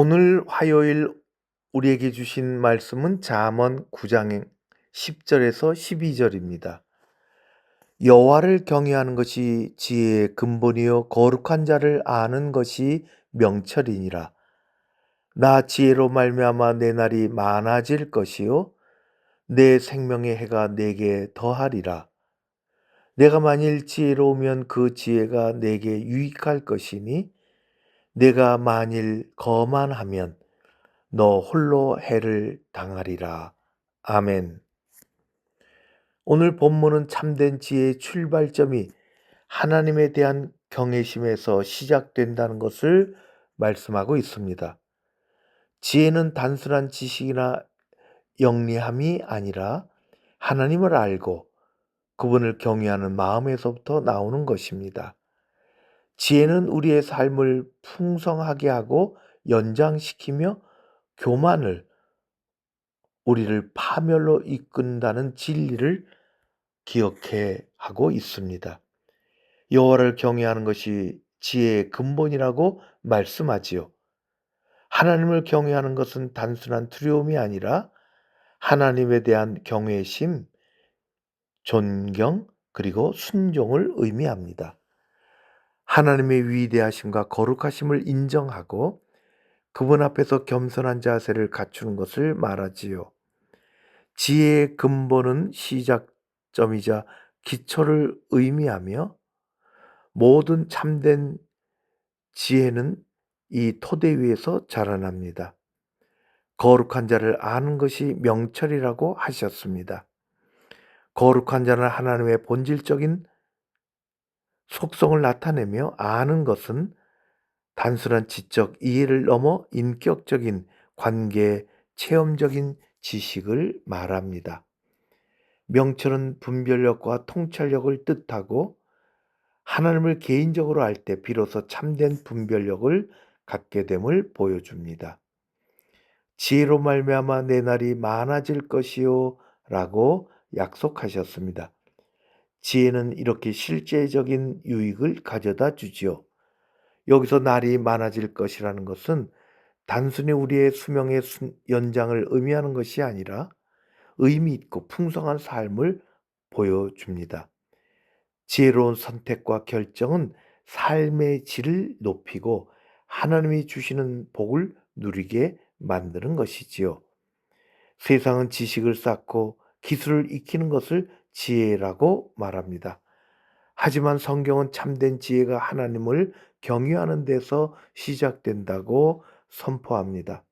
오늘 화요일 우리에게 주신 말씀은 잠언 9장 10절에서 12절입니다. 여호와를 경외하는 것이 지혜의 근본이요 거룩한 자를 아는 것이 명철이니라. 나 지혜로 말미암아 내 날이 많아질 것이요 내 생명의 해가 내게 더하리라. 내가 만일 지혜로우면 그 지혜가 내게 유익할 것이니 내가 만일 거만하면 너 홀로 해를 당하리라. 아멘. 오늘 본문은 참된 지혜의 출발점이 하나님에 대한 경외심에서 시작된다는 것을 말씀하고 있습니다. 지혜는 단순한 지식이나 영리함이 아니라 하나님을 알고 그분을 경외하는 마음에서부터 나오는 것입니다. 지혜는 우리의 삶을 풍성하게 하고 연장시키며 교만을 우리를 파멸로 이끈다는 진리를 기억해 하고 있습니다. 여호와를 경외하는 것이 지혜의 근본이라고 말씀하지요. 하나님을 경외하는 것은 단순한 두려움이 아니라 하나님에 대한 경외심, 존경, 그리고 순종을 의미합니다. 하나님의 위대하심과 거룩하심을 인정하고 그분 앞에서 겸손한 자세를 갖추는 것을 말하지요. 지혜의 근본은 시작점이자 기초를 의미하며 모든 참된 지혜는 이 토대 위에서 자라납니다. 거룩한 자를 아는 것이 명철이라고 하셨습니다. 거룩한 자는 하나님의 본질적인 속성을 나타내며 아는 것은 단순한 지적 이해를 넘어 인격적인 관계, 체험적인 지식을 말합니다. 명철은 분별력과 통찰력을 뜻하고 하나님을 개인적으로 알 때 비로소 참된 분별력을 갖게 됨을 보여줍니다. 지혜로 말미암아 내 날이 많아질 것이요 라고 약속하셨습니다. 지혜는 이렇게 실제적인 유익을 가져다 주지요. 여기서 날이 많아질 것이라는 것은 단순히 우리의 수명의 연장을 의미하는 것이 아니라 의미 있고 풍성한 삶을 보여줍니다. 지혜로운 선택과 결정은 삶의 질을 높이고 하나님이 주시는 복을 누리게 만드는 것이지요. 세상은 지식을 쌓고 기술을 익히는 것을 지혜라고 말합니다. 하지만 성경은 참된 지혜가 하나님을 경유하는 데서 시작된다고 선포합니다.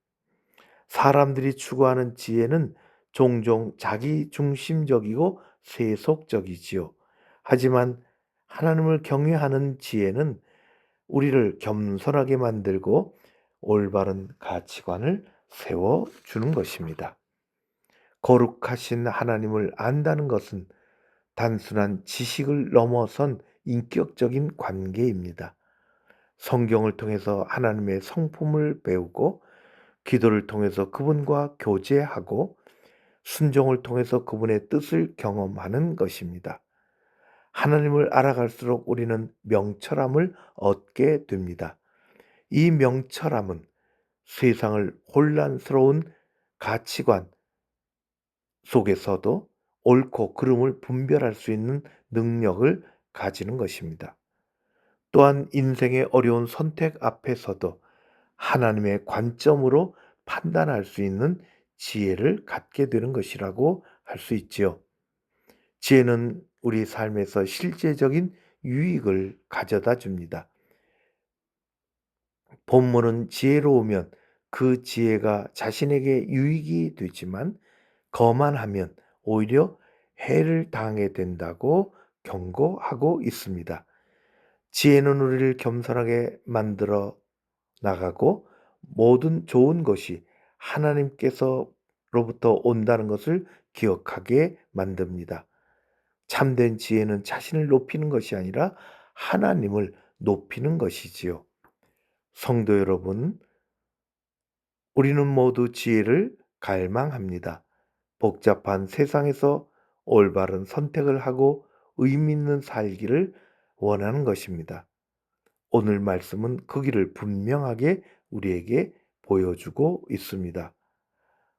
사람들이 추구하는 지혜는 종종 자기 중심적이고 세속적이지요. 하지만 하나님을 경외하는 지혜는 우리를 겸손하게 만들고 올바른 가치관을 세워주는 것입니다. 거룩하신 하나님을 안다는 것은 단순한 지식을 넘어선 인격적인 관계입니다. 성경을 통해서 하나님의 성품을 배우고 기도를 통해서 그분과 교제하고 순종을 통해서 그분의 뜻을 경험하는 것입니다. 하나님을 알아갈수록 우리는 명철함을 얻게 됩니다. 이 명철함은 세상을 혼란스러운 가치관 속에서도 옳고 그름을 분별할 수 있는 능력을 가지는 것입니다. 또한 인생의 어려운 선택 앞에서도 하나님의 관점으로 판단할 수 있는 지혜를 갖게 되는 것이라고 할 수 있지요. 지혜는 우리 삶에서 실제적인 유익을 가져다 줍니다. 본문은 지혜로우면 그 지혜가 자신에게 유익이 되지만 거만하면 오히려 해를 당하게 된다고 경고하고 있습니다. 지혜는 우리를 겸손하게 만들어 나가고 모든 좋은 것이 하나님께서로부터 온다는 것을 기억하게 만듭니다. 참된 지혜는 자신을 높이는 것이 아니라 하나님을 높이는 것이지요. 성도 여러분, 우리는 모두 지혜를 갈망합니다. 복잡한 세상에서 올바른 선택을 하고 의미 있는 살기를 원하는 것입니다. 오늘 말씀은 그 길을 분명하게 우리에게 보여주고 있습니다.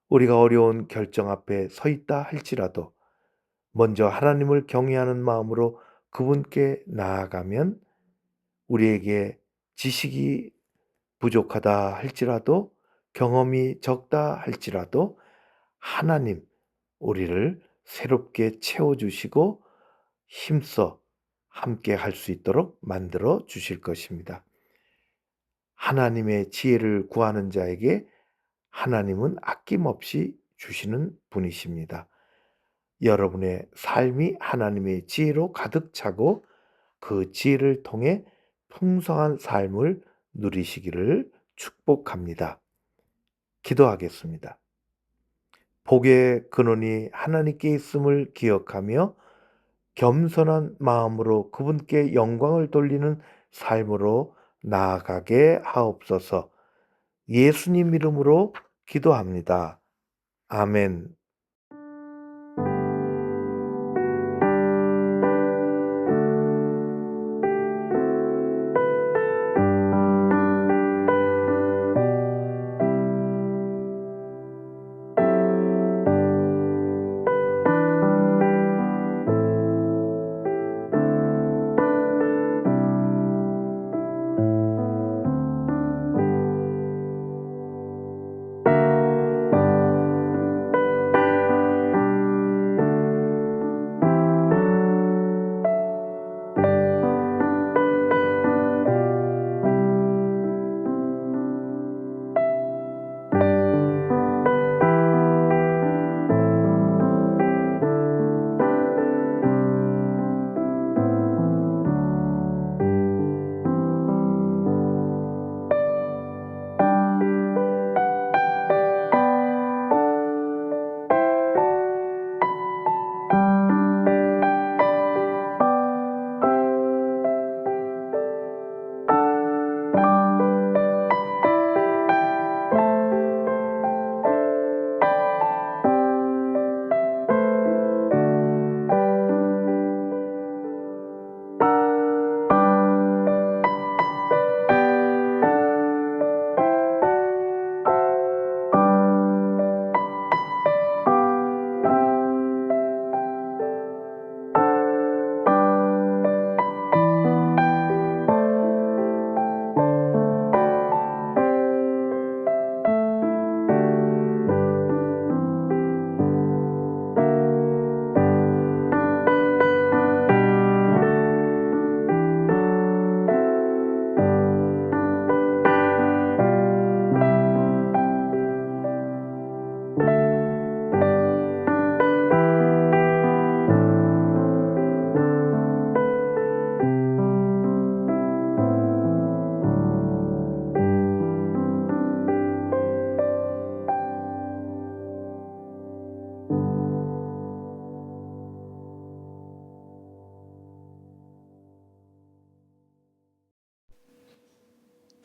우리가 어려운 결정 앞에 서 있다 할지라도 먼저 하나님을 경외하는 마음으로 그분께 나아가면 우리에게 지식이 부족하다 할지라도 경험이 적다 할지라도 하나님 우리를 새롭게 채워주시고 힘써 함께 할 수 있도록 만들어 주실 것입니다. 하나님의 지혜를 구하는 자에게 하나님은 아낌없이 주시는 분이십니다. 여러분의 삶이 하나님의 지혜로 가득 차고 그 지혜를 통해 풍성한 삶을 누리시기를 축복합니다. 기도하겠습니다. 복의 근원이 하나님께 있음을 기억하며 겸손한 마음으로 그분께 영광을 돌리는 삶으로 나아가게 하옵소서 예수님 이름으로 기도합니다. 아멘.